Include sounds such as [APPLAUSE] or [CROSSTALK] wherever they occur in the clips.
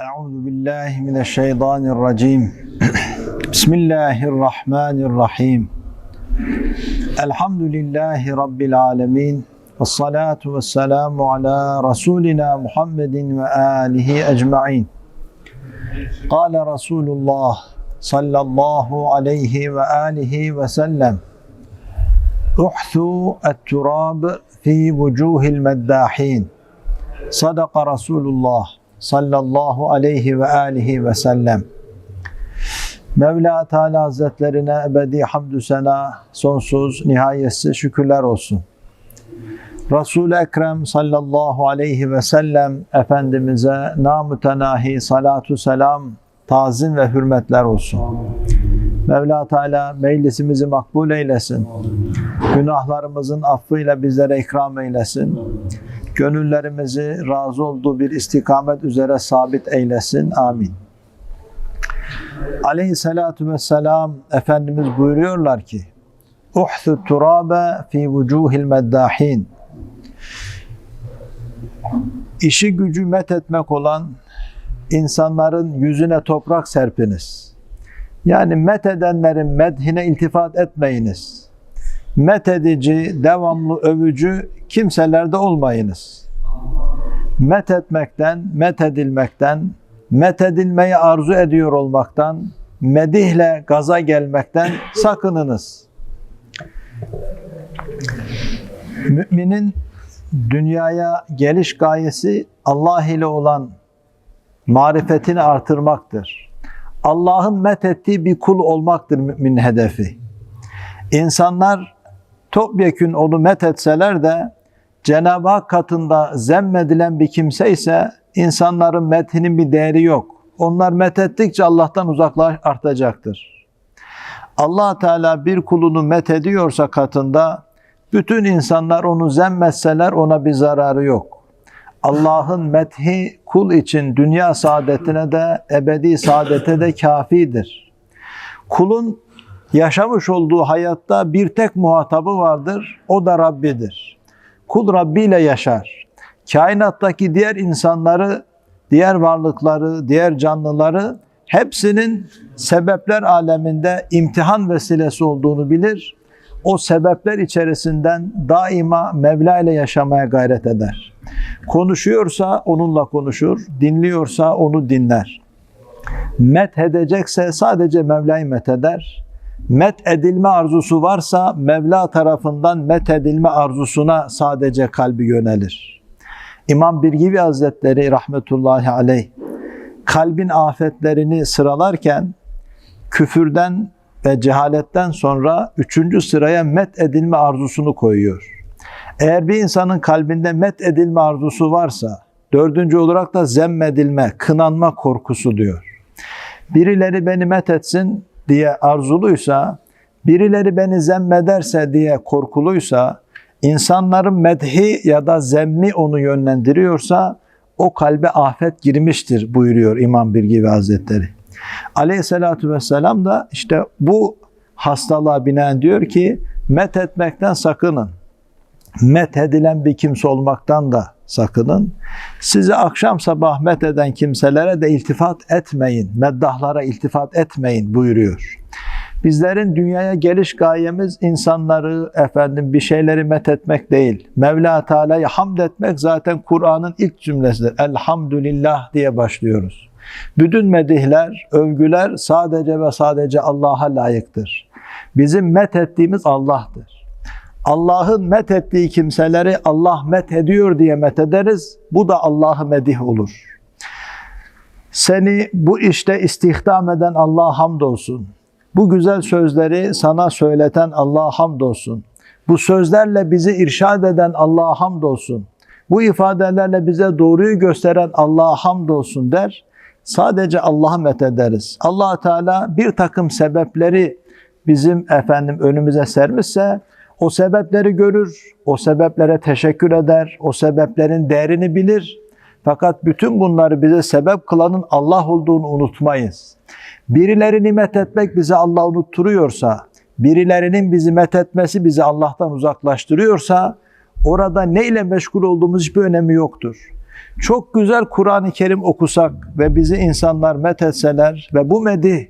أعوذ بالله من الشيطان الرجيم. بسم الله الرحمن الرحيم. الحمد لله رب العالمين والصلاة والسلام على رسولنا محمد وآله أجمعين. قال رسول الله صلى الله عليه وآله وسلم أحثوا التراب في وجوه المداحين. صدق رسول الله. Sallallahu aleyhi ve alihi ve sellem. Mevla Teala Hazretlerine ebedi hamdü sena, sonsuz, nihayetsiz şükürler olsun. Resul-i Ekrem sallallahu aleyhi ve sellem Efendimiz'e namütenahi salatu selam, tazim ve hürmetler olsun. Mevla Teala meclisimizi makbul eylesin. Günahlarımızın affıyla bizlere ikram eylesin gönüllerimizi razı olduğu bir istikamet üzere sabit eylesin. Amin. Aleyhissalatu vesselam Efendimiz buyuruyorlar ki Uhthü turabe fi vucuhil meddahin İşi gücü met etmek olan insanların yüzüne toprak serpiniz. Yani met edenlerin medhine iltifat etmeyiniz. Met edici, devamlı övücü kimselerde olmayınız. Met etmekten, met edilmekten, met edilmeyi arzu ediyor olmaktan, medihle gaza gelmekten sakınınız. Müminin dünyaya geliş gayesi Allah ile olan marifetini artırmaktır. Allah'ın met ettiği bir kul olmaktır müminin hedefi. İnsanlar topyekün onu met etseler de Cenab-ı Hak katında zemmedilen bir kimse ise insanların methinin bir değeri yok. Onlar met ettikçe Allah'tan uzaklaş artacaktır. allah Teala bir kulunu met ediyorsa katında bütün insanlar onu zemmetseler ona bir zararı yok. Allah'ın methi kul için dünya saadetine de ebedi saadete de kafidir. Kulun yaşamış olduğu hayatta bir tek muhatabı vardır. O da Rabbidir. Kul Rabbi ile yaşar. Kainattaki diğer insanları, diğer varlıkları, diğer canlıları hepsinin sebepler aleminde imtihan vesilesi olduğunu bilir. O sebepler içerisinden daima Mevla ile yaşamaya gayret eder. Konuşuyorsa onunla konuşur, dinliyorsa onu dinler. Met edecekse sadece Mevla'yı met eder met edilme arzusu varsa Mevla tarafından met edilme arzusuna sadece kalbi yönelir. İmam Birgivi Hazretleri rahmetullahi aleyh kalbin afetlerini sıralarken küfürden ve cehaletten sonra üçüncü sıraya met edilme arzusunu koyuyor. Eğer bir insanın kalbinde met edilme arzusu varsa dördüncü olarak da zemmedilme, kınanma korkusu diyor. Birileri beni met etsin, diye arzuluysa, birileri beni zemmederse diye korkuluysa, insanların medhi ya da zemmi onu yönlendiriyorsa, o kalbe afet girmiştir buyuruyor İmam Birgivi Hazretleri. Aleyhissalatü vesselam da işte bu hastalığa binaen diyor ki, met etmekten sakının. Met edilen bir kimse olmaktan da sakının. Sizi akşam sabah met eden kimselere de iltifat etmeyin, meddahlara iltifat etmeyin buyuruyor. Bizlerin dünyaya geliş gayemiz insanları, efendim bir şeyleri met etmek değil. Mevla Teala'yı hamd etmek zaten Kur'an'ın ilk cümlesidir. Elhamdülillah diye başlıyoruz. Bütün medihler, övgüler sadece ve sadece Allah'a layıktır. Bizim met ettiğimiz Allah'tır. Allah'ın met ettiği kimseleri Allah met ediyor diye met ederiz. Bu da Allah'ı medih olur. Seni bu işte istihdam eden Allah'a hamdolsun. Bu güzel sözleri sana söyleten Allah'a hamdolsun. Bu sözlerle bizi irşad eden Allah'a hamdolsun. Bu ifadelerle bize doğruyu gösteren Allah'a hamdolsun der. Sadece Allah'a met ederiz. allah Teala bir takım sebepleri bizim efendim önümüze sermişse o sebepleri görür, o sebeplere teşekkür eder, o sebeplerin değerini bilir. Fakat bütün bunları bize sebep kılanın Allah olduğunu unutmayız. Birileri nimet etmek bizi Allah unutturuyorsa, birilerinin bizi met etmesi bizi Allah'tan uzaklaştırıyorsa, orada neyle meşgul olduğumuz hiçbir önemi yoktur. Çok güzel Kur'an-ı Kerim okusak ve bizi insanlar methetseler ve bu medih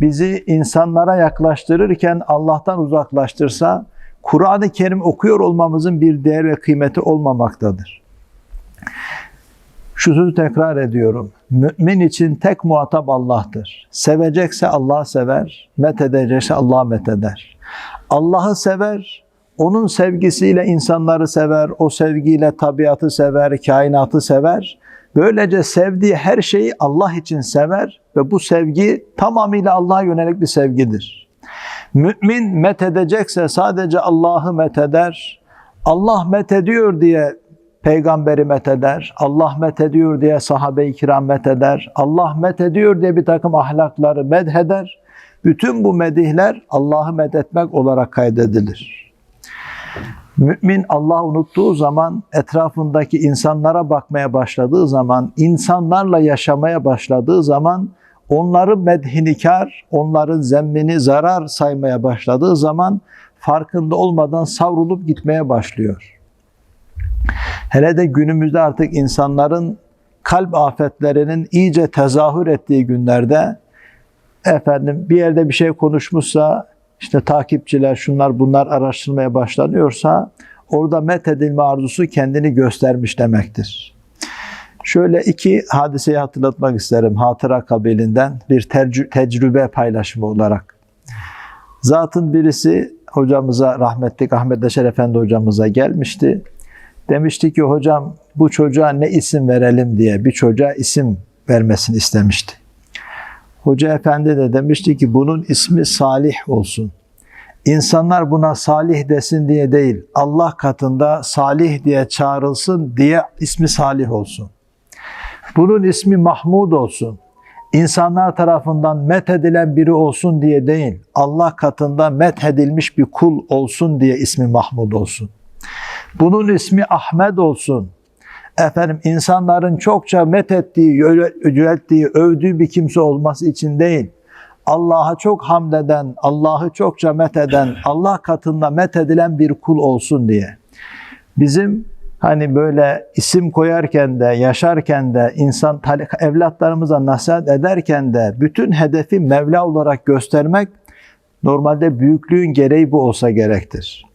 bizi insanlara yaklaştırırken Allah'tan uzaklaştırsa Kur'an-ı Kerim okuyor olmamızın bir değer ve kıymeti olmamaktadır. Şu sözü tekrar ediyorum. Mümin için tek muhatap Allah'tır. Sevecekse Allah sever, methedecekse Allah metheder. Allah'ı sever, onun sevgisiyle insanları sever, o sevgiyle tabiatı sever, kainatı sever. Böylece sevdiği her şeyi Allah için sever ve bu sevgi tamamıyla Allah'a yönelik bir sevgidir. Mümin methedecekse sadece Allah'ı metheder. Allah methediyor diye peygamberi metheder. Allah methediyor diye sahabe-i kiram metheder. Allah methediyor diye bir takım ahlakları medheder. Bütün bu medihler Allah'ı medetmek olarak kaydedilir. Mümin Allah unuttuğu zaman, etrafındaki insanlara bakmaya başladığı zaman, insanlarla yaşamaya başladığı zaman, onların medhini kar, onların zemmini zarar saymaya başladığı zaman farkında olmadan savrulup gitmeye başlıyor. Hele de günümüzde artık insanların kalp afetlerinin iyice tezahür ettiği günlerde efendim bir yerde bir şey konuşmuşsa işte takipçiler şunlar bunlar araştırmaya başlanıyorsa orada met edilme arzusu kendini göstermiş demektir. Şöyle iki hadiseyi hatırlatmak isterim hatıra kabilinden bir tecrübe paylaşımı olarak. Zatın birisi hocamıza rahmetli Ahmet Deşer Efendi hocamıza gelmişti. Demişti ki hocam bu çocuğa ne isim verelim diye bir çocuğa isim vermesini istemişti. Hoca efendi de demişti ki bunun ismi Salih olsun. İnsanlar buna Salih desin diye değil, Allah katında Salih diye çağrılsın diye ismi Salih olsun. Bunun ismi Mahmud olsun. İnsanlar tarafından methedilen biri olsun diye değil, Allah katında methedilmiş bir kul olsun diye ismi Mahmud olsun. Bunun ismi Ahmet olsun. Efendim insanların çokça methettiği, yücelttiği, övdüğü bir kimse olması için değil. Allah'a çok hamd eden, Allah'ı çokça metheden, Allah katında methedilen bir kul olsun diye. Bizim hani böyle isim koyarken de, yaşarken de, insan evlatlarımıza nasihat ederken de bütün hedefi Mevla olarak göstermek normalde büyüklüğün gereği bu olsa gerektir.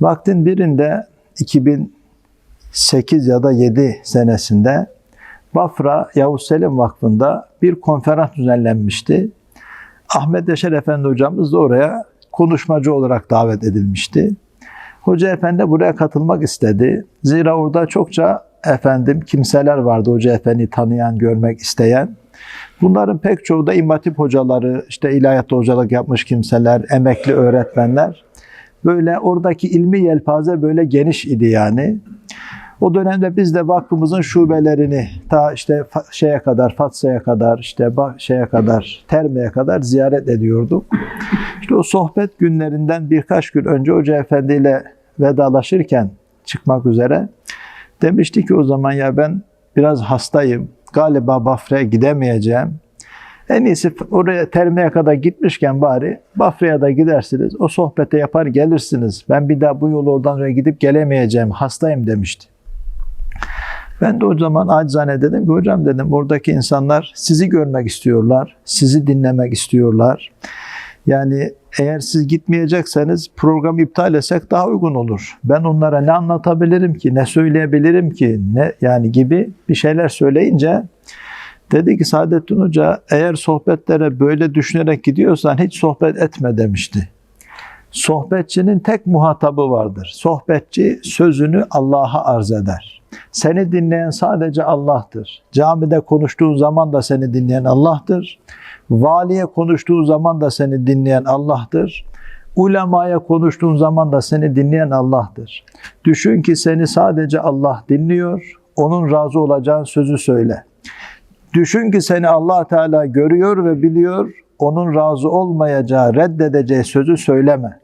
Vaktin birinde 2008 ya da 7 senesinde Bafra Yavuz Selim Vakfı'nda bir konferans düzenlenmişti. Ahmet Yaşar Efendi hocamız da oraya konuşmacı olarak davet edilmişti. Hoca Efendi buraya katılmak istedi. Zira orada çokça efendim kimseler vardı Hoca Efendi tanıyan, görmek isteyen. Bunların pek çoğu da imatip hocaları, işte ilahiyat hocalık yapmış kimseler, emekli öğretmenler. Böyle oradaki ilmi yelpaze böyle geniş idi yani. O dönemde biz de vakfımızın şubelerini ta işte şeye kadar, Fatsa'ya kadar, işte şeye kadar, Terme'ye kadar ziyaret ediyorduk. İşte o sohbet günlerinden birkaç gün önce Hoca Efendi ile vedalaşırken çıkmak üzere demişti ki o zaman ya ben biraz hastayım. Galiba Bafra'ya gidemeyeceğim. En iyisi oraya termeye kadar gitmişken bari Bafra'ya da gidersiniz. O sohbete yapar gelirsiniz. Ben bir daha bu yol oradan oraya gidip gelemeyeceğim. Hastayım demişti. Ben de o zaman acizane dedim ki hocam dedim oradaki insanlar sizi görmek istiyorlar. Sizi dinlemek istiyorlar. Yani eğer siz gitmeyecekseniz programı iptal etsek daha uygun olur. Ben onlara ne anlatabilirim ki, ne söyleyebilirim ki, ne yani gibi bir şeyler söyleyince Dedi ki Saadettin Hoca eğer sohbetlere böyle düşünerek gidiyorsan hiç sohbet etme demişti. Sohbetçinin tek muhatabı vardır. Sohbetçi sözünü Allah'a arz eder. Seni dinleyen sadece Allah'tır. Camide konuştuğun zaman da seni dinleyen Allah'tır. Valiye konuştuğun zaman da seni dinleyen Allah'tır. Ulemaya konuştuğun zaman da seni dinleyen Allah'tır. Düşün ki seni sadece Allah dinliyor. Onun razı olacağın sözü söyle. Düşün ki seni Allah Teala görüyor ve biliyor. Onun razı olmayacağı, reddedeceği sözü söyleme.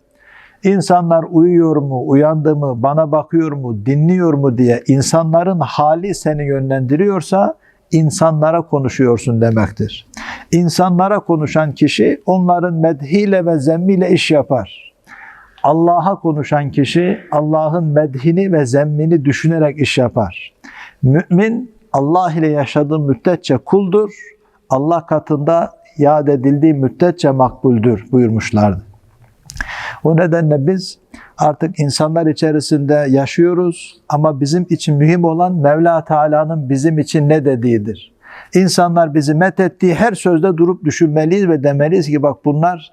İnsanlar uyuyor mu, uyandı mı, bana bakıyor mu, dinliyor mu diye insanların hali seni yönlendiriyorsa insanlara konuşuyorsun demektir. İnsanlara konuşan kişi onların medhiyle ve zemmiyle iş yapar. Allah'a konuşan kişi Allah'ın medhini ve zemmini düşünerek iş yapar. Mümin Allah ile yaşadığı müddetçe kuldur. Allah katında yad edildiği müddetçe makbuldür buyurmuşlardı. O nedenle biz artık insanlar içerisinde yaşıyoruz ama bizim için mühim olan Mevla Teala'nın bizim için ne dediğidir. İnsanlar bizi met ettiği her sözde durup düşünmeliyiz ve demeliyiz ki bak bunlar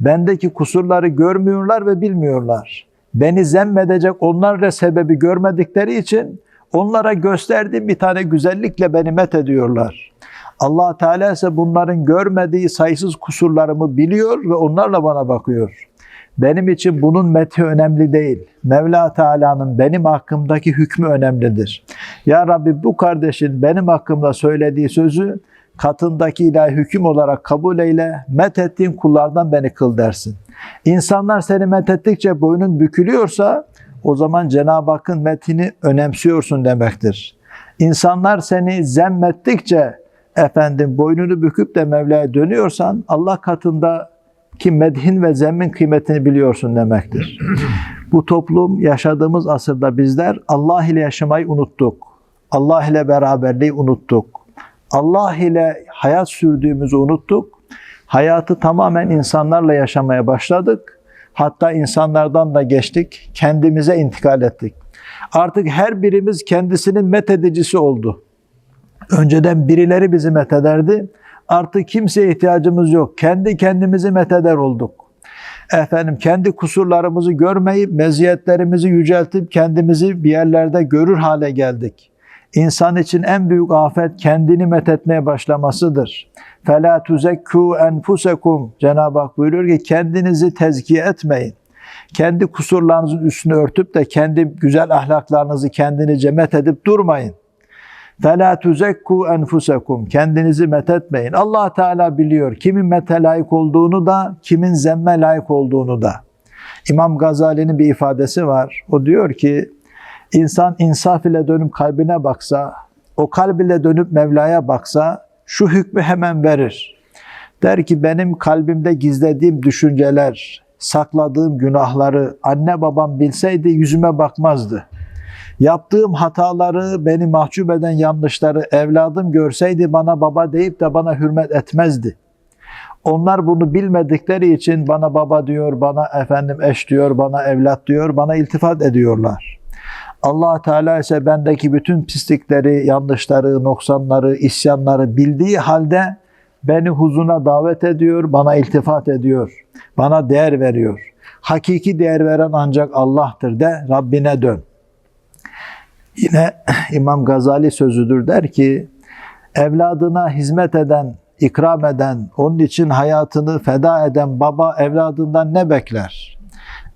bendeki kusurları görmüyorlar ve bilmiyorlar. Beni zemmedecek onlar da sebebi görmedikleri için onlara gösterdiğim bir tane güzellikle beni met ediyorlar. allah Teala ise bunların görmediği sayısız kusurlarımı biliyor ve onlarla bana bakıyor. Benim için bunun methi önemli değil. Mevla Teala'nın benim hakkımdaki hükmü önemlidir. Ya Rabbi bu kardeşin benim hakkımda söylediği sözü katındaki ilahi hüküm olarak kabul eyle, met ettiğin kullardan beni kıl dersin. İnsanlar seni met ettikçe boynun bükülüyorsa o zaman Cenab-ı Hakk'ın metini önemsiyorsun demektir. İnsanlar seni zemmettikçe efendim boynunu büküp de Mevla'ya dönüyorsan Allah katında ki medhin ve zemmin kıymetini biliyorsun demektir. [CLEARS THROAT] Bu toplum yaşadığımız asırda bizler Allah ile yaşamayı unuttuk. Allah ile beraberliği unuttuk. Allah ile hayat sürdüğümüzü unuttuk. Hayatı tamamen insanlarla yaşamaya başladık. Hatta insanlardan da geçtik. Kendimize intikal ettik. Artık her birimiz kendisinin methedicisi oldu. Önceden birileri bizi methederdi. Artık kimseye ihtiyacımız yok. Kendi kendimizi metheder olduk. Efendim kendi kusurlarımızı görmeyip meziyetlerimizi yüceltip kendimizi bir yerlerde görür hale geldik. İnsan için en büyük afet kendini methetmeye başlamasıdır. فَلَا تُزَكُّوا enfusekum Cenab-ı Hak buyuruyor ki kendinizi tezkiye etmeyin. Kendi kusurlarınızın üstünü örtüp de kendi güzel ahlaklarınızı kendinize met edip durmayın. فَلَا تُزَكُّوا enfusekum Kendinizi methetmeyin. allah Teala biliyor kimin mete layık olduğunu da, kimin zemme layık olduğunu da. İmam Gazali'nin bir ifadesi var. O diyor ki, insan insaf ile dönüp kalbine baksa, o kalb ile dönüp Mevla'ya baksa, şu hükmü hemen verir. Der ki benim kalbimde gizlediğim düşünceler, sakladığım günahları anne babam bilseydi yüzüme bakmazdı. Yaptığım hataları, beni mahcup eden yanlışları evladım görseydi bana baba deyip de bana hürmet etmezdi. Onlar bunu bilmedikleri için bana baba diyor, bana efendim eş diyor, bana evlat diyor, bana iltifat ediyorlar. Allah Teala ise bendeki bütün pislikleri, yanlışları, noksanları, isyanları bildiği halde beni huzuna davet ediyor, bana iltifat ediyor, bana değer veriyor. Hakiki değer veren ancak Allah'tır de Rabbine dön. Yine İmam Gazali sözüdür der ki, evladına hizmet eden, ikram eden, onun için hayatını feda eden baba evladından ne bekler?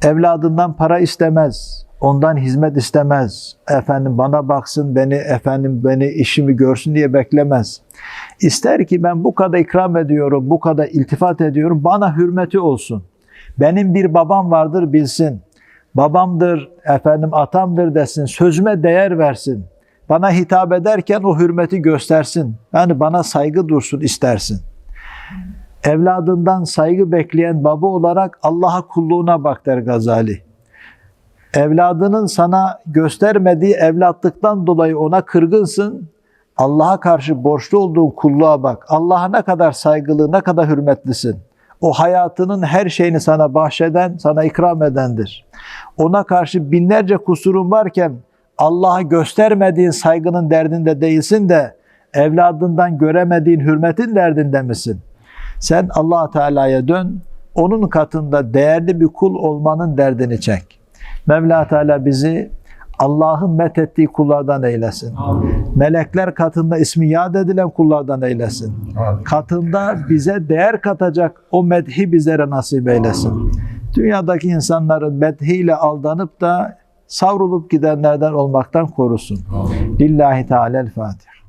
Evladından para istemez, ondan hizmet istemez. Efendim bana baksın, beni efendim beni işimi görsün diye beklemez. İster ki ben bu kadar ikram ediyorum, bu kadar iltifat ediyorum, bana hürmeti olsun. Benim bir babam vardır bilsin babamdır, efendim atamdır desin, sözüme değer versin. Bana hitap ederken o hürmeti göstersin. Yani bana saygı dursun istersin. Evladından saygı bekleyen baba olarak Allah'a kulluğuna bak der Gazali. Evladının sana göstermediği evlatlıktan dolayı ona kırgınsın. Allah'a karşı borçlu olduğun kulluğa bak. Allah'a ne kadar saygılı, ne kadar hürmetlisin. O hayatının her şeyini sana bahşeden, sana ikram edendir. Ona karşı binlerce kusurun varken Allah'a göstermediğin saygının derdinde değilsin de evladından göremediğin hürmetin derdinde misin? Sen Allah Teala'ya dön. Onun katında değerli bir kul olmanın derdini çek. Mevla Teala bizi Allah'ın methettiği kullardan eylesin. Amin. Melekler katında ismi yad edilen kullardan eylesin. Amin. Katında bize değer katacak o medhi bizlere nasip eylesin. Amin. Dünyadaki insanların medhiyle aldanıp da savrulup gidenlerden olmaktan korusun. Amin. Lillahi Teala'l-Fatiha.